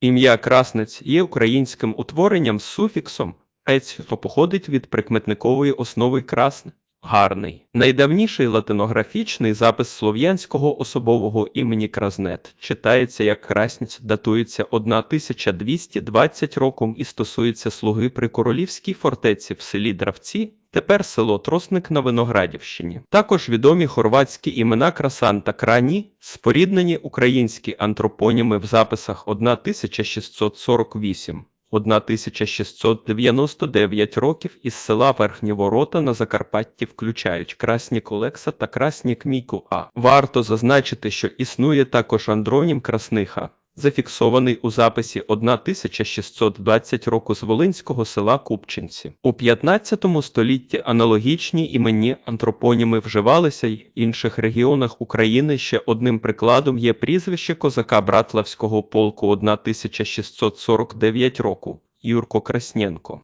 Ім'я Краснець є українським утворенням з суфіксом «ець», що походить від прикметникової основи красне. Гарний. Найдавніший латинографічний запис слов'янського особового імені Кразнет читається як Красніць, датується 1220 роком і стосується слуги при королівській фортеці в селі Дравці, тепер село Тросник на Виноградівщині. Також відомі хорватські імена Красан та Крані, споріднені українські антропоніми в записах 1648. 1699 років із села Верхні Ворота на Закарпатті включають Красні Колекса та Красні Кмійку А. Варто зазначити, що існує також андронім Красниха, зафіксований у записі 1620 року з Волинського села Купчинці. У 15 столітті аналогічні іменні антропоніми вживалися й в інших регіонах України. Ще одним прикладом є прізвище козака Братлавського полку 1649 року Юрко Красненко.